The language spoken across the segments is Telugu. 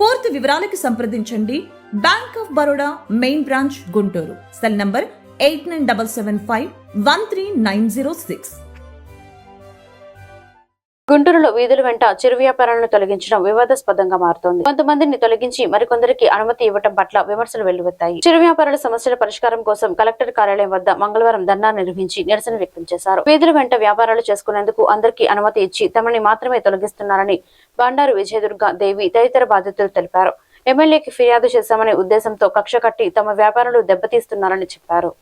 పూర్తి వివరాలకు సంప్రదించండి. Bank of Baroda main branch Guntur cell number eight nine double seven five one three nine zero six గుంటూరులో వీధుల వెంట చిరు వ్యాపారాలను తొలగించడం వివాదాస్పదంగా మారుతోంది. కొంతమందిని తొలగించి మరికొందరికి అనుమతి ఇవ్వడం పట్ల విమర్శలు వెల్లువెత్తాయి. చిరు వ్యాపారుల సమస్యల పరిష్కారం కోసం కలెక్టర్ కార్యాలయం వద్ద మంగళవారం ధర్నా నిర్వహించి నిరసన వ్యక్తం చేశారు. వీధుల వెంట వ్యాపారాలు చేసుకునేందుకు అందరికీ అనుమతి ఇచ్చి తమని మాత్రమే తొలగిస్తున్నారని బండారు విజయదుర్గ దేవి తదితర బాధితులు తెలిపారు. ఎమ్మెల్యేకి ఫిర్యాదు చేశామనే ఉద్దేశంతో కక్ష కట్టి తమ వ్యాపారాలు దెబ్బతీస్తున్నారని చెప్పారు.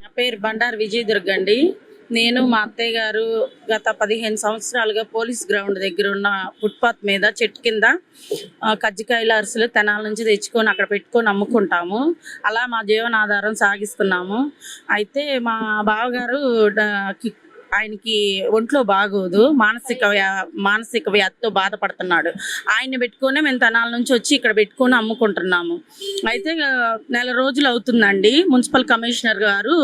నా పేరు బండారు విజయ్ దుర్గ అండి. నేను మా అత్తయ్య గారు గత పదిహేను సంవత్సరాలుగా పోలీస్ గ్రౌండ్ దగ్గర ఉన్న ఫుట్పాత్ మీద చెట్టు కింద కజ్జికాయల అరిసెలు తెనాల నుంచి తెచ్చుకొని అక్కడ పెట్టుకొని అమ్ముకుంటాము. అలా మా జీవనాధారం సాగిస్తున్నాము. అయితే మా బావగారు ఆయనకి ఒంట్లో బాగోదు మానసిక మానసిక వ్యాధితో బాధపడుతున్నాడు. ఆయన్ని పెట్టుకొని మేము తనాల నుంచి వచ్చి ఇక్కడ పెట్టుకొని అమ్ముకుంటున్నాము. అయితే నెల రోజులు అవుతుందండి. మున్సిపల్ కమిషనర్ గారు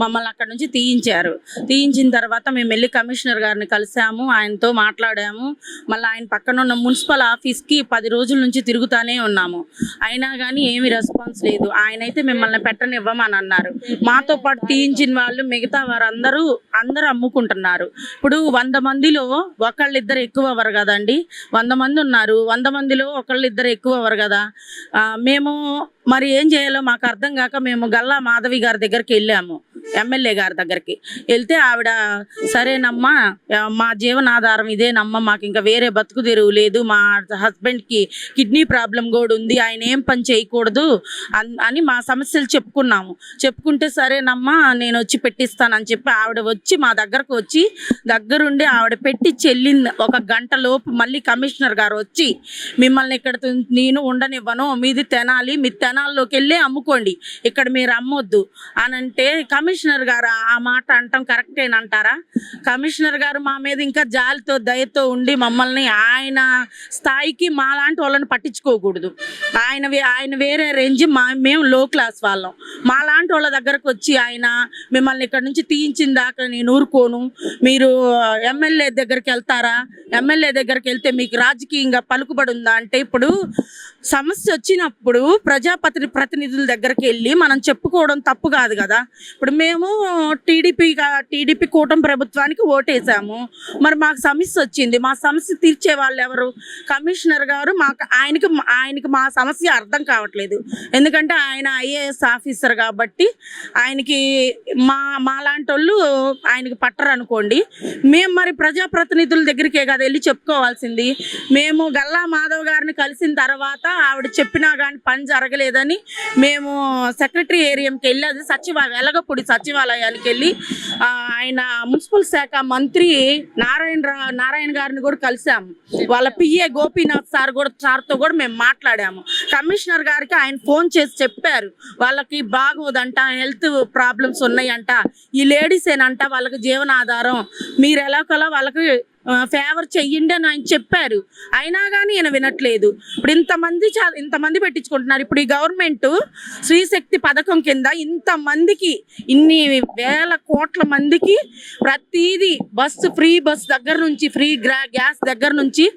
మమ్మల్ని అక్కడ నుంచి తీయించారు. తీయించిన తర్వాత మేము వెళ్ళి కమిషనర్ గారిని కలిసాము ఆయనతో మాట్లాడాము. మళ్ళీ ఆయన పక్కన ఉన్న మున్సిపల్ ఆఫీస్కి పది రోజుల నుంచి తిరుగుతానే ఉన్నాము. అయినా కానీ ఏమి రెస్పాన్స్ లేదు. ఆయన అయితే మిమ్మల్ని పెట్టనివ్వమని అన్నారు. మాతో పాటు తీయించిన వాళ్ళు మిగతా వారందరూ అందరూ అమ్ముకుంటున్నారు ఇప్పుడు వంద మందిలో ఒకళ్ళిద్దరు ఎక్కువ అవ్వరు కదండి. వంద మంది ఉన్నారు. వంద మందిలో ఒకళ్ళిద్దరు ఎక్కువ అవ్వరు కదా. ఆ, మేము మరి ఏం చేయాలో మాకు అర్థం కాక మేము గల్లా మాధవి గారి దగ్గరికి వెళ్ళాము. ఎమ్మెల్యే గారి దగ్గరికి వెళ్తే ఆవిడ సరేనమ్మా మా జీవనాధారం ఇదేనమ్మా మాకు ఇంకా వేరే బతుకు తెరువు లేదు. మా హస్బెండ్కి కిడ్నీ ప్రాబ్లం కూడా ఉంది. ఆయన ఏం పని చేయకూడదు అన్- అని మా సమస్యలు చెప్పుకున్నాము. చెప్పుకుంటే సరేనమ్మా నేను వచ్చి పెట్టిస్తానని చెప్పి ఆవిడ వచ్చి మా దగ్గరకు వచ్చి దగ్గరుండి ఆవిడ పెట్టి చెల్లింది. ఒక గంట లోపు మళ్ళీ కమిషనర్ గారు వచ్చి మిమ్మల్ని ఇక్కడ నేను ఉండనివ్వను. మీది తెనాలి. మీ తెనాల్లోకి వెళ్ళి అమ్ముకోండి. ఇక్కడ మీరు అమ్మొద్దు అని అంటే కమిషనర్ గారు? ఆ మాట అంటాం కరెక్టేనంటారా కమిషనర్ గారు మా మీద ఇంకా జాలితో దయతో ఉండి మమ్మల్ని ఆయన స్థాయికి మా లాంటి వాళ్ళని పట్టించుకోకూడదు. ఆయన వే- ఆయన వేరే రేంజ్ మా మేము లో క్లాస్ వాళ్ళం. మా లాంటి వాళ్ళ దగ్గరకు వచ్చి ఆయన మిమ్మల్ని ఇక్కడ నుంచి తీయించిన దాకా నేను ఊరుకోను. మీరు ఎమ్మెల్యే దగ్గరికి వెళ్తారా? ఎమ్మెల్యే దగ్గరికి వెళ్తే మీకు రాజకీయంగా పలుకుబడి ఉందా? అంటే ఇప్పుడు సమస్య వచ్చినప్పుడు ప్రజాపతి ప్రతినిధుల దగ్గరికి వెళ్ళి మనం చెప్పుకోవడం తప్పు కాదు కదా. ఇప్పుడు మేము టీడీపీ టీడీపీ కూటమి ప్రభుత్వానికి ఓటేసాము. మరి మాకు సమస్య వచ్చింది. మా సమస్య తీర్చే వాళ్ళు ఎవరు? కమిషనర్ గారు మాకు ఆయనకి ఆయనకి మా సమస్య అర్థం కావట్లేదు. ఎందుకంటే ఆయన ఐఏఎస్ ఆఫీసర్ కాబట్టి ఆయనకి మా మాలాంటి వాళ్ళు ఆయనకి పట్టరు అనుకోండి. మేము మరి ప్రజాప్రతినిధుల దగ్గరికే కదా వెళ్ళి చెప్పుకోవాల్సింది. మేము గల్లా మాధవ్ గారిని కలిసిన తర్వాత ఆవిడ చెప్పినా కానీ పని జరగలేదని మేము సెక్రటరీ ఏరియంకి వెళ్ళి అది సచివాలయం వెలగపూడి సచివాలయానికి వెళ్ళి ఆయన మున్సిపల్ శాఖ మంత్రి నారాయణ రా- నారాయణ గారిని కూడా కలిసాము. వాళ్ళ పిఏ గోపీనాథ్ సార్ కూడా సార్తో కూడా మేము మాట్లాడాము. కమిషనర్ గారికి ఆయన ఫోన్ చేసి చెప్పారు వాళ్ళకి బాగోదంట హెల్త్ ప్రాబ్లమ్స్ ఉన్నాయంట ఈ లేడీస్ ఏనంట వాళ్ళకి జీవనాధారం మీరు ఎలాగోలా వాళ్ళకి ఫేవర్ చెయ్యండి అని ఆయన చెప్పారు. అయినా కానీ ఈయన వినట్లేదు. ఇప్పుడు ఇంతమంది చా- ఇంతమంది పెట్టించుకుంటున్నారు. ఇప్పుడు ఈ గవర్నమెంట్ శ్రీశక్తి పథకం కింద ఇంతమందికి ఇన్ని వేల కోట్ల మందికి ప్రతీది బస్సు ఫ్రీ బస్ దగ్గర నుంచి ఫ్రీ గ్రా గ్యాస్ దగ్గర నుంచి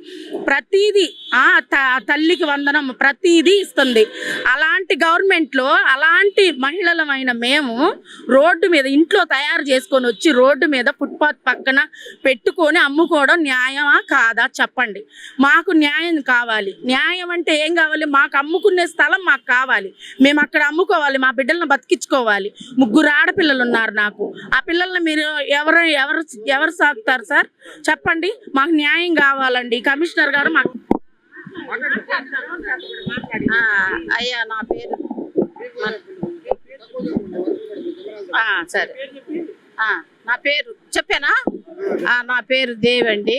ప్రతీది ఆ త- తల్లికి వందనం ప్రతిదీ ఇస్తుంది. అలాంటి గవర్నమెంట్లో అలాంటి మహిళలమైన మేము రోడ్డు మీద ఇంట్లో తయారు చేసుకొని వచ్చి రోడ్డు మీద పుట్టి ఫుట్పాత్ పక్కన పెట్టుకొని అమ్ముకోవడం న్యాయమా కాదా చెప్పండి. మాకు న్యాయం కావాలి. న్యాయం అంటే ఏం కావాలి? మాకు అమ్ముకునే స్థలం మాకు కావాలి. మేము అక్కడ అమ్ముకోవాలి మా బిడ్డలను బతికించుకోవాలి. ముగ్గురు ఆడపిల్లలు ఉన్నారు నాకు. ఆ పిల్లల్ని మీరు ఎవరు ఎవరు ఎవరు సాగుతారు సార్? చెప్పండి. మాకు న్యాయం కావాలండి. కమిషనర్ గారు మాకు అయ్యా నా పేరు. సరే. నా పేరు చెప్పానా? నా పేరు దేవి అండి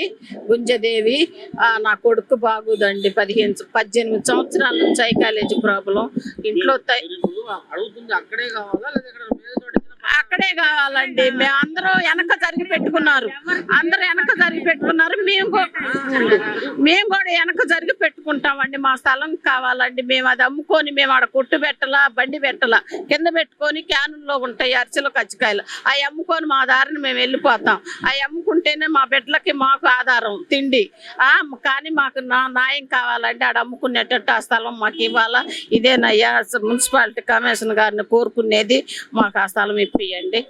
గుంజదేవి. ఆ, నా కొడుకు బాగుదండి. పదిహేను పద్దెనిమిది సంవత్సరాల నుంచి ఐ కాలేజీ ప్రాబ్లం. ఇంట్లో అక్కడే కావాలా లేదా ఇక్కడ వేరే చోట ఇచ్చినా అక్కడే కావాలండి. మేము అందరూ వెనక జరిగి పెట్టుకున్నారు. అందరూ వెనక జరిగి పెట్టుకున్నారు. మేము మేము కూడా వెనక జరిగి అమ్ముకుంటామండి మా స్థలం కావాలండి. మేము అది అమ్ముకొని మేము ఆడ కొట్టు పెట్టలా బండి పెట్టలా కింద పెట్టుకొని క్యానుల్లో ఉంటాయి అరిసెలు కచ్చికాయలు అవి అమ్ముకొని మా దారిని మేము వెళ్ళిపోతాం. అవి అమ్ముకుంటేనే మా బిడ్డలకి మాకు ఆధారం తిండి. ఆ కానీ మాకు నా న్యాయం కావాలంటే ఆడ అమ్ముకునేటట్టు ఆ స్థలం మాకు ఇవ్వాలా. ఇదేనయ్యా మున్సిపాలిటీ కమిషన్ గారిని కోరుకునేది మాకు ఆ స్థలం ఇప్పియండి.